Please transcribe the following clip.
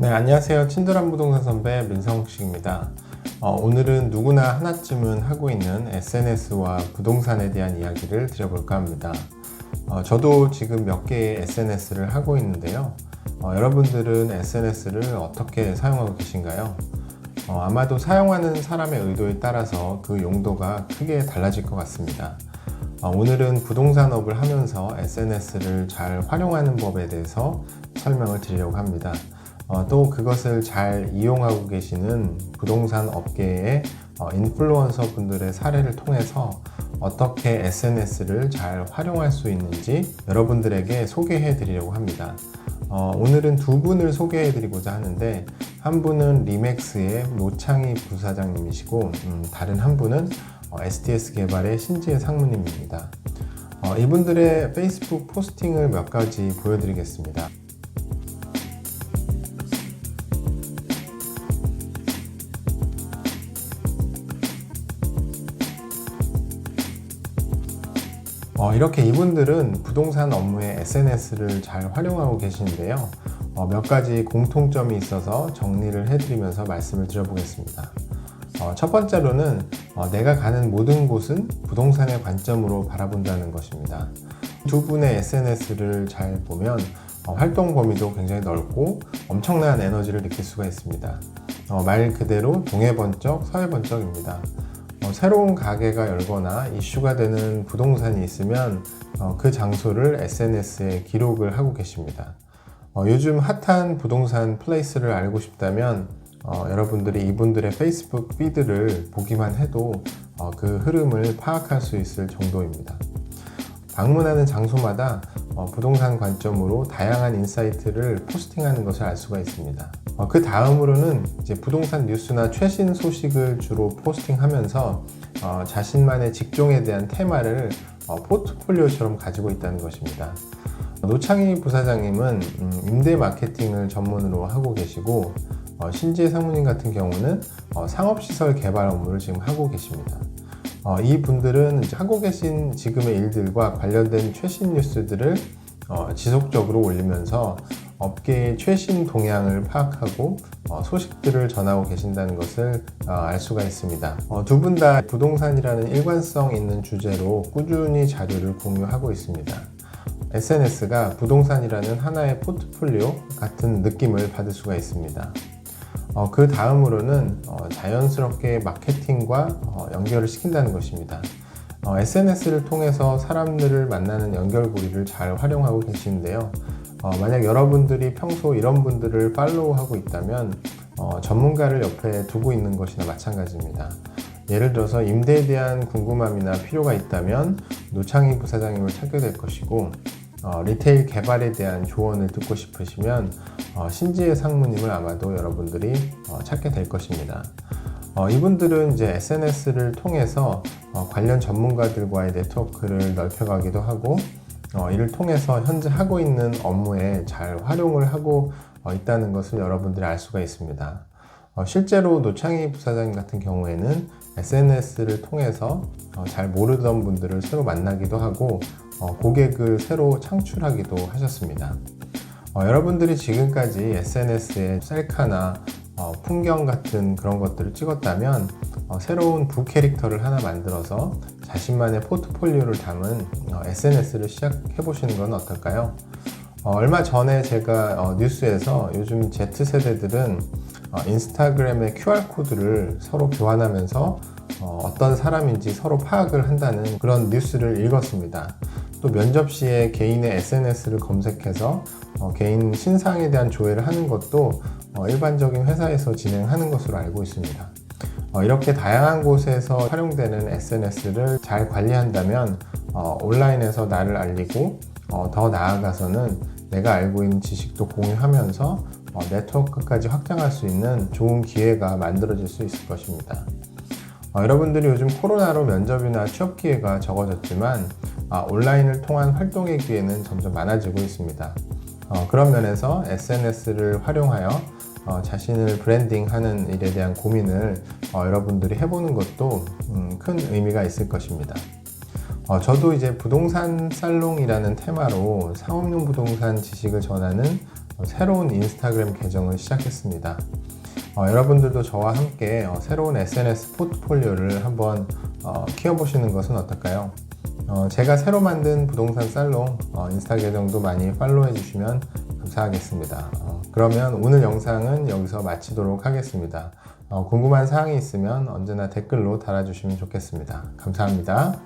네, 안녕하세요. 친절한 부동산 선배 민성욱씨입니다. 어, 오늘은 누구나 하나쯤은 하고 있는 SNS와 부동산에 대한 이야기를 드려볼까 합니다. 어, 저도 지금 몇 개의 SNS를 하고 있는데요. 어, 여러분들은 SNS를 어떻게 사용하고 계신가요? 어, 아마도 사용하는 사람의 의도에 따라서 그 용도가 크게 달라질 것 같습니다. 어, 오늘은 부동산업을 하면서 SNS를 잘 활용하는 법에 대해서 설명을 드리려고 합니다. 어, 또 그것을 잘 이용하고 계시는 부동산 업계의 어, 인플루언서 분들의 사례를 통해서 어떻게 SNS를 잘 활용할 수 있는지 여러분들에게 소개해 드리려고 합니다. 어, 오늘은 두 분을 소개해 드리고자 하는데 한 분은 리맥스의 노창희 부사장님이시고 음, 다른 한 분은 어, STS 개발의 신지혜 상무님입니다. 어, 이분들의 페이스북 포스팅을 몇 가지 보여드리겠습니다. 어, 이렇게 이분들은 부동산 업무에 SNS를 잘 활용하고 계시는데요. 어, 몇 가지 공통점이 있어서 정리를 해드리면서 말씀을 드려보겠습니다. 어, 첫 번째로는 어, 내가 가는 모든 곳은 부동산의 관점으로 바라본다는 것입니다. 두 분의 SNS를 잘 보면 어, 활동 범위도 굉장히 넓고 엄청난 에너지를 느낄 수가 있습니다. 어, 말 그대로 동해 번쩍, 서해 번쩍입니다. 어, 새로운 가게가 열거나 이슈가 되는 부동산이 있으면 어, 그 장소를 SNS에 기록을 하고 계십니다. 어, 요즘 핫한 부동산 플레이스를 알고 싶다면 어, 여러분들이 이분들의 페이스북 피드를 보기만 해도 어, 그 흐름을 파악할 수 있을 정도입니다. 방문하는 장소마다 어, 부동산 관점으로 다양한 인사이트를 포스팅하는 것을 알 수가 있습니다. 어, 그 다음으로는 이제 부동산 뉴스나 최신 소식을 주로 포스팅하면서 어, 자신만의 직종에 대한 테마를 어, 포트폴리오처럼 가지고 있다는 것입니다. 노창희 부사장님은 음, 임대 마케팅을 전문으로 하고 계시고 어, 신지혜 상무님 같은 경우는 어, 상업시설 개발 업무를 지금 하고 계십니다. 어, 이 분들은 하고 계신 지금의 일들과 관련된 최신 뉴스들을 어, 지속적으로 올리면서 업계의 최신 동향을 파악하고 어, 소식들을 전하고 계신다는 것을 어, 알 수가 있습니다. 어, 두분 다 부동산이라는 일관성 있는 주제로 꾸준히 자료를 공유하고 있습니다. SNS가 부동산이라는 하나의 포트폴리오 같은 느낌을 받을 수가 있습니다. 어, 그 다음으로는 어, 자연스럽게 마케팅과 어, 연결을 시킨다는 것입니다. 어, SNS를 통해서 사람들을 만나는 연결고리를 잘 활용하고 계시는데요. 어, 만약 여러분들이 평소 이런 분들을 팔로우하고 있다면 어, 전문가를 옆에 두고 있는 것이나 마찬가지입니다. 예를 들어서 임대에 대한 궁금함이나 필요가 있다면 노창희 부사장님을 찾게 될 것이고 어, 리테일 개발에 대한 조언을 듣고 싶으시면 어, 신지혜 상무님을 아마도 여러분들이 어, 찾게 될 것입니다. 어, 이분들은 이제 SNS를 통해서 어, 관련 전문가들과의 네트워크를 넓혀가기도 하고 어, 이를 통해서 현재 하고 있는 업무에 잘 활용을 하고 어, 있다는 것을 여러분들이 알 수가 있습니다. 어, 실제로 노창희 부사장님 같은 경우에는 SNS를 통해서 어, 잘 모르던 분들을 새로 만나기도 하고 어, 고객을 새로 창출하기도 하셨습니다. 어, 여러분들이 지금까지 SNS에 셀카나 어, 풍경 같은 그런 것들을 찍었다면 어, 새로운 부 캐릭터를 하나 만들어서 자신만의 포트폴리오를 담은 어, SNS를 시작해 보시는 건 어떨까요? 어, 얼마 전에 제가 어, 뉴스에서 요즘 Z세대들은 어, 인스타그램의 QR코드를 서로 교환하면서 어, 떤 사람인지 서로 파악을 한다는 그런 뉴스를 읽었습니다. 또 면접 시에 개인의 SNS를 검색해서 어, 개인 신상에 대한 조회를 하는 것도 어, 일반적인 회사에서 진행하는 것으로 알고 있습니다. 어, 이렇게 다양한 곳에서 활용되는 SNS를 잘 관리한다면 어, 온라인에서 나를 알리고 어, 더 나아가서는 내가 알고 있는 지식도 공유하면서 어, 네트워크까지 확장할 수 있는 좋은 기회가 만들어질 수 있을 것입니다. 어, 여러분들이 요즘 코로나로 면접이나 취업 기회가 적어졌지만 아, 온라인을 통한 활동의 기회는 점점 많아지고 있습니다. 어, 그런 면에서 SNS를 활용하여 어, 자신을 브랜딩하는 일에 대한 고민을 어, 여러분들이 해보는 것도 음, 큰 의미가 있을 것입니다. 어, 저도 이제 부동산 살롱이라는 테마로 상업용 부동산 지식을 전하는 어, 새로운 인스타그램 계정을 시작했습니다. 어, 여러분들도 저와 함께 어, 새로운 SNS 포트폴리오를 한번 어, 키워보시는 것은 어떨까요? 어, 제가 새로 만든 부동산 살롱 어, 인스타 계정도 많이 팔로우해 주시면 감사하겠습니다. 어, 그러면 오늘 영상은 여기서 마치도록 하겠습니다. 어, 궁금한 사항이 있으면 언제나 댓글로 달아주시면 좋겠습니다. 감사합니다.